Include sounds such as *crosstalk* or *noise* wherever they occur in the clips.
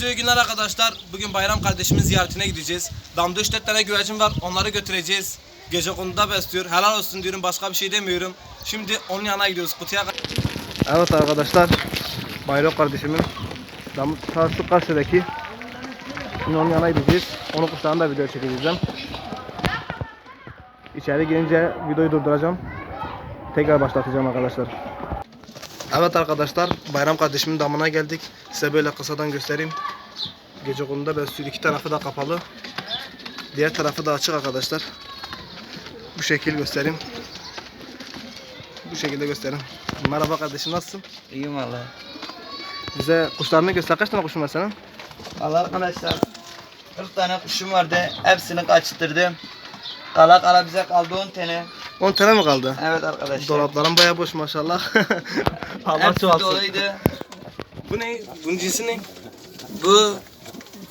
İyi günler arkadaşlar. Bugün Bayram kardeşimin ziyaretine gideceğiz. Damda 3-4 tane güvercin var. Onları götüreceğiz. Gece konuda besliyor. Helal olsun diyorum. Başka bir şey demiyorum. Şimdi onun yanına gidiyoruz. Kutuya Evet arkadaşlar. Bayram kardeşimin damı ta şu karşıdaki. Şimdi onun yanına gideceğiz. Onun kuşlarını da video çekeceğim. İçeri girince videoyu durduracağım. Tekrar başlatacağım arkadaşlar. Evet arkadaşlar Bayram kardeşimin damına geldik. Size böyle kısadan göstereyim. Gece konuda besliyor. İki tarafı da kapalı. Diğer tarafı da açık arkadaşlar. Bu şekil göstereyim. Bu şekilde göstereyim. Merhaba kardeşim nasılsın? İyiyim valla. Bize kuşlarını göster. Kaç tane kuşun var senin? Valla arkadaşlar 40 tane kuşum vardı. Hepsini kaçtırdım. Kala kala bize kaldı 10 tane. 10 tane mi kaldı? Evet arkadaşlar. Dolapların baya boş maşallah. *laughs* Allah Hepsi çoğalsın. doluydu. Bu ne? Bunun cinsi ne? Bu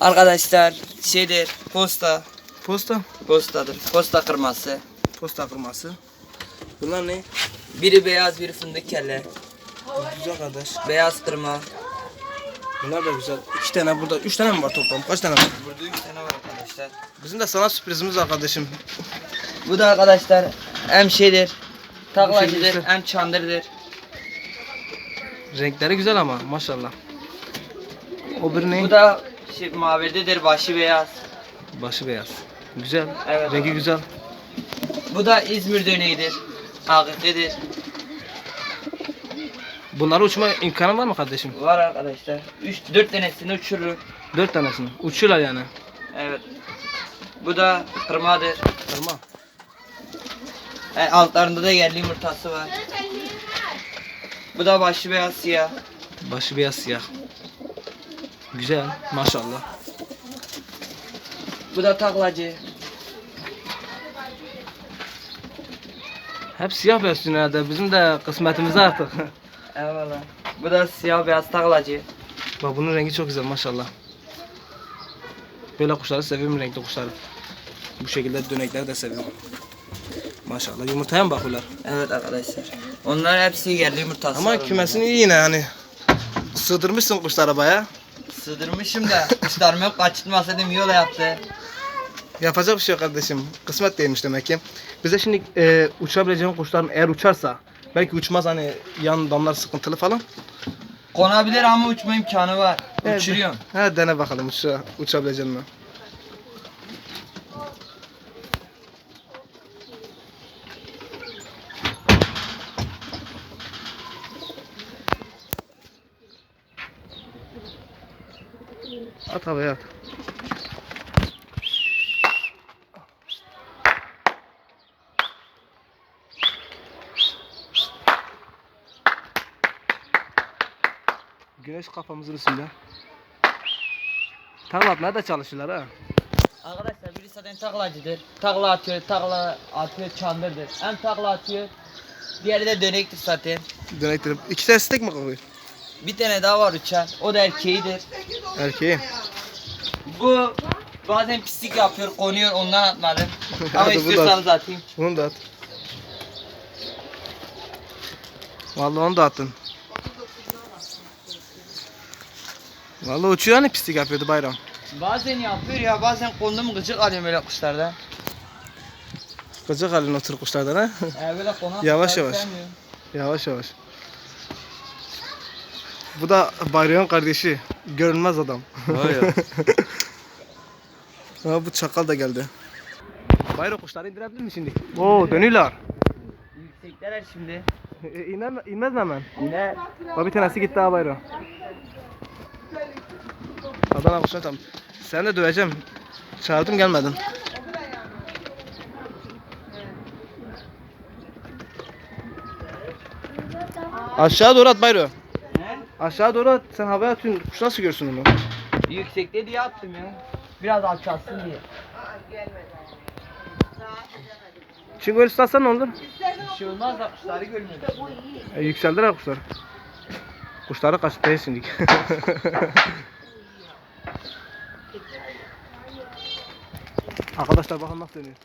arkadaşlar şeydir posta. Posta. Postadır. Posta kırması. Posta kırması. Bunlar ne? Biri beyaz biri fındık kelle. Güzel kardeş. Beyaz kırma. Bunlar da güzel. İki tane burada. Üç tane mi var toplam? Kaç tane var? Burada 3 tane var arkadaşlar. Bizim de sana sürprizimiz var kardeşim. Bu da arkadaşlar hem şeydir. Taklacıdır şey işte. hem çandırdır. Renkleri güzel ama maşallah. O bir ne? Bu da şey, mavidedir başı beyaz. Başı beyaz. Güzel. Evet. Rengi güzel. Bu da İzmir döneğidir. Akıklıdır. Bunları uçma imkanı var mı kardeşim? Var arkadaşlar. 3 4 tanesini uçururum. Dört tanesini. Uçuyorlar yani. Evet. Bu da kırmadır. Tamam. E, altlarında da yerli yumurtası var. Bu da başı beyaz siyah. Başı beyaz siyah. Güzel. Maşallah. Bu da taklacı. Hep siyah besliyor herhalde. Bizim de kısmetimiz artık. *laughs* Eyvallah. Bu da siyah beyaz taklacı. Bak bunun rengi çok güzel maşallah. Böyle kuşları seviyorum renkli kuşları. Bu şekilde dönekleri de seviyorum. Maşallah yumurtaya mı bakıyorlar? Evet arkadaşlar. Onlar hepsi yerli yumurtası Ama kümesini iyi yine hani. Sığdırmışsın kuşları baya. Sığdırmışım da kuşlarımı hep kaçırtmasaydım yola yaptı. Yapacak bir şey yok kardeşim. Kısmet değilmiş demek ki. Bize şimdi e, uçabileceğin kuşların eğer uçarsa belki uçmaz hani yan damlar sıkıntılı falan. Konabilir ama uçma imkanı var. Evet. Uçuruyorum. Ha dene bakalım uça, uçabilecek mi? At havaya at. Güneş kafamızın üstünde. Tarla atmaya da çalışıyorlar ha. Arkadaşlar biri zaten taklacıdır. Takla atıyor, takla atıyor, çandırdır. Hem takla atıyor, diğeri de dönektir zaten. Dönektirip. İki tane stek mi kalıyor? Bir tane daha var uçan, o da erkeğidir. Erkeği. Bu bazen pislik yapıyor, konuyor, ondan atmadım. *laughs* Ama Hadi bu da- istiyorsanız atayım. Bunu da at. Vallahi onu da attın. Vallahi uçuyor hani pislik yapıyordu bayram. Bazen yapıyor ya, bazen kondum gıcık alıyorum böyle kuşlardan. Gıcık halin otur kuşlardan ha. *laughs* Ee, böyle konak Yavaş kuşları yavaş. sevmiyorum. yavaş yavaş. Bu da Bayram'ın kardeşi. Görünmez adam. *laughs* ha, bu çakal da geldi. Bayram kuşları indirebilir mi şimdi? Oo dönüyorlar. Yüksekler şimdi. E, iner, inmez mi hemen? Ne? Bak bir tanesi gitti ha bayram. Adana kuşuna tam. Sen de döveceğim. Çağırdım gelmedin. Aşağı doğru at bayro. Ne? Aşağı doğru at. Sen havaya atıyorsun. Kuş nasıl görsün onu? Yüksekte diye attım ya. Biraz alçalsın diye. Öyle tutarsan ne olur? Bir şey olmaz da kuşları görmüyorum. E, yükseldiler kuşlar. Kuşları kaçtı şimdi. *laughs* Arkadaşlar bakın nasıl dönüyor.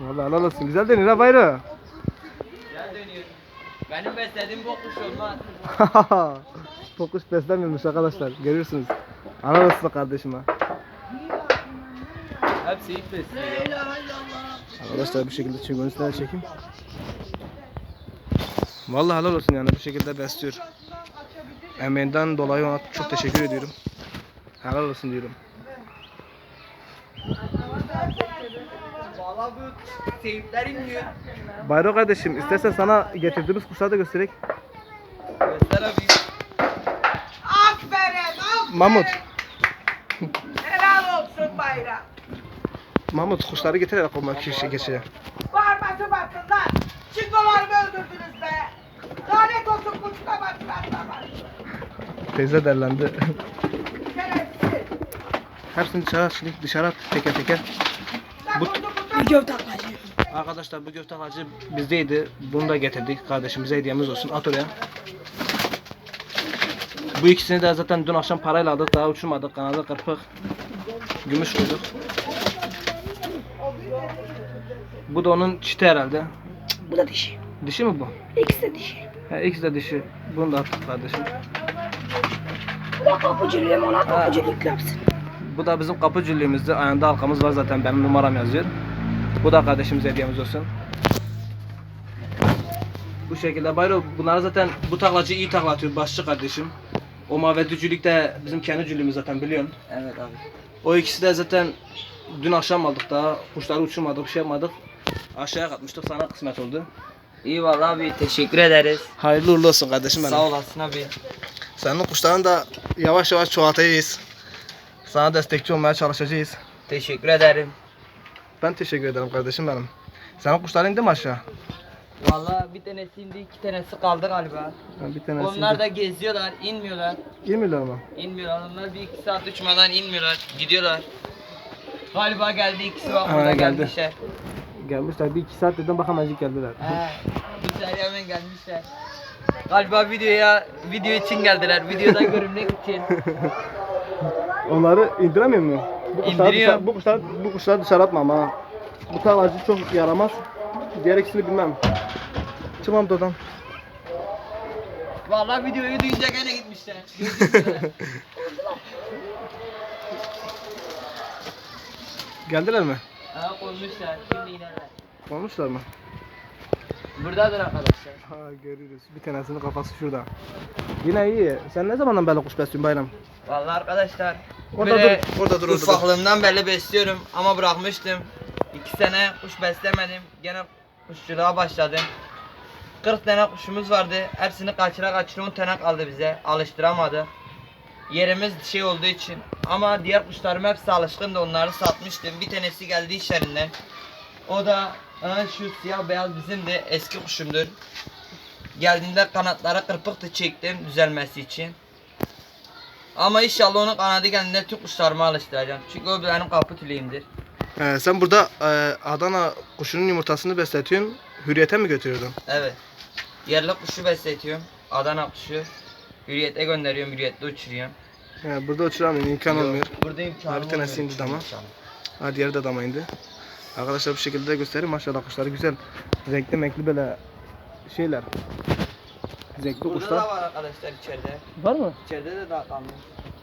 Vallahi helal olsun. Güzel dönüyor ha bayrağı. Güzel dönüyor. Benim beslediğim bu kuş olmaz. *laughs* Fokus beslenmiyormuş arkadaşlar. Görürsünüz. Helal olsun kardeşime. Hepsi ilk besliyor. Arkadaşlar bu şekilde çingonisler çekeyim. Vallahi helal olsun yani bu şekilde besliyor. Emeğinden dolayı ona çok teşekkür ediyorum. Helal olsun diyorum. Bayro kardeşim istersen sana getirdiğimiz kuşları da göstererek. Göster abi. Mahmut. Helal olsun bayram. Mahmut kuşları getirerek olmak kişi geçeye. Bağırması basınlar. Çingolarımı öldürdünüz be. Lanet olsun kuşuna basınlar. Teyze derlendi. Hepsini dışarı at şimdi dışarı at teker teker. Bu- bunu bundan Arkadaşlar bu köfte hacı bizdeydi. Bunu da getirdik. Kardeşimize hediyemiz olsun. At oraya. Bu ikisini de zaten dün akşam parayla aldık. Daha uçurmadık. Kanada kırpık. Gümüş koyduk. Bu da onun çiti herhalde. Bu da dişi. Dişi mi bu? İkisi de dişi. He, ikisi de dişi. Bunu da attık kardeşim. Bu da kapıcılığım ona kapıcılık yapsın. Bu da bizim kapı cüllüğümüzdü. Ayağında halkamız var zaten. Benim numaram yazıyor. Bu da kardeşimize hediyemiz olsun. Bu şekilde Bayro bunlar zaten bu taklacı iyi takla atıyor. Başçı kardeşim. O mavedücülük de bizim kendi cüllüğümüz zaten biliyorsun. Evet abi. O ikisi de zaten dün akşam aldık daha. Kuşları uçurmadık, bir şey yapmadık. Aşağıya katmıştık. Sana kısmet oldu. İyi valla abi teşekkür ederiz. Hayırlı uğurlu olsun kardeşim benim. Sağ olasın abi. Senin kuşlarını da yavaş yavaş çoğaltacağız. Sana destekçi olmaya çalışacağız. Teşekkür ederim. Ben teşekkür ederim kardeşim benim. Senin kuşların indi mi aşağı? Valla bir tanesi indi iki tanesi kaldı galiba. Ha, bir tanesi Onlar da geziyorlar inmiyorlar. 20 lira mı? İnmiyorlar onlar bir iki saat uçmadan inmiyorlar gidiyorlar. Galiba geldi ikisi bak Ha, burada geldi. gelmişler. Gelmişler bir iki saat dedim bakamacık geldiler. He. İçeri hemen gelmişler. Galiba videoya video için geldiler. Videoda *laughs* görünmek için. Onları indiremiyor mu? Bu kuşları, İndiriyor. dışarı, bu kuşları, bu kuşları dışarı atma ama. Bu tavacı çok yaramaz. Diğer ikisini bilmem. Çıkmam dodan. Vallahi videoyu duyunca gene gitmişler. *laughs* Geldiler mi? ha koymuşlar. Şimdi inerler. Olmuşlar mı? Buradadır arkadaşlar. Ha görürüz. Bir tanesinin kafası şurada. Yine iyi. Sen ne zamandan beri kuş besliyorsun bayram? Vallahi arkadaşlar. Orada böyle dur, orada dur, orada dur. Ufaklığımdan beri besliyorum ama bırakmıştım. İki sene kuş beslemedim. Gene kuşçuluğa başladım. 40 tane kuşumuz vardı. Hepsini kaçıra kaçıra 10 tane kaldı bize. Alıştıramadı. Yerimiz şey olduğu için. Ama diğer kuşlarım hepsi alışkındı. Onları satmıştım. Bir tanesi geldi işlerinden. O da şu siyah beyaz bizim de eski kuşumdur. Geldiğinde kanatları kırpıktı çektim düzelmesi için. Ama inşallah onun kanadı geldiğinde tüm kuşlarımı alıştıracağım. Çünkü o benim kapı tüleyimdir. Ee, sen burada e, Adana kuşunun yumurtasını besletiyorsun. Hürriyete mi götürüyordun? Evet. Yerli kuşu besletiyorum. Adana kuşu. Hürriyete gönderiyorum, hürriyette uçuruyorum. He, burada uçuramıyorsun. imkan olmuyor. Burada imkanım Ha, bir tanesi olmuyor indi dama. Ha diğeri de dama indi. Arkadaşlar bu şekilde de göstereyim. Maşallah kuşları güzel. Renkli menkli böyle şeyler. Renkli Burada kuşlar. da var arkadaşlar içeride. Var mı? İçeride de daha kalmış.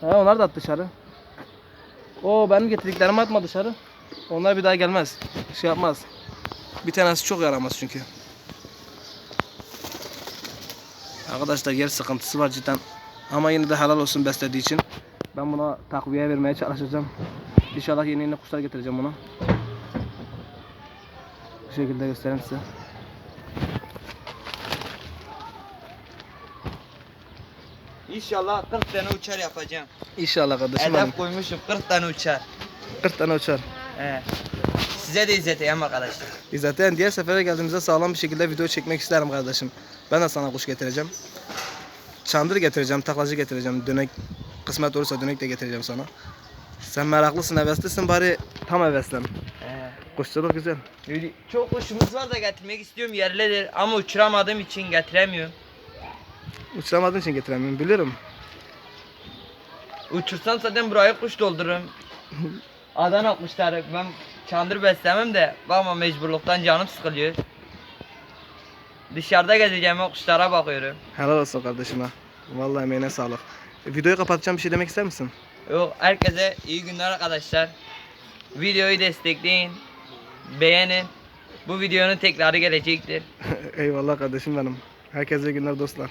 He onlar da at dışarı. O benim getirdiklerimi atma dışarı. Onlar bir daha gelmez. Şey yapmaz. Bir tanesi çok yaramaz çünkü. Arkadaşlar yer sıkıntısı var cidden. Ama yine de helal olsun beslediği için. Ben buna takviye vermeye çalışacağım. İnşallah yeni yeni kuşlar getireceğim ona. Bu şekilde göstereyim size. İnşallah 40 tane uçar yapacağım. İnşallah kardeşim benim. Hedef koymuşum 40 tane uçar. 40 tane uçar. He. Size de izleteyim arkadaşlar. Zaten diğer sefere geldiğimizde sağlam bir şekilde video çekmek isterim kardeşim. Ben de sana kuş getireceğim. Çandır getireceğim, taklacı getireceğim, dönek kısmet olursa dönek de getireceğim sana. Sen meraklısın, heveslisin bari tam heveslen. He. Kuşçuluk güzel. Çok kuşumuz var da getirmek istiyorum yerlidir ama uçuramadığım için getiremiyorum. Uçuramadığın için getiremiyorum, bilirim. Uçursam zaten burayı kuş doldururum. *laughs* Adana kuşları ben çandır beslemem de ama mecburluktan canım sıkılıyor. Dışarıda gezeceğim o kuşlara bakıyorum. Helal olsun kardeşime. Vallahi emeğine sağlık. E, Videoyu kapatacağım bir şey demek ister misin? Yok herkese iyi günler arkadaşlar. Videoyu destekleyin. Beğenin. Bu videonun tekrarı gelecektir. *laughs* Eyvallah kardeşim benim. Herkese iyi günler dostlar.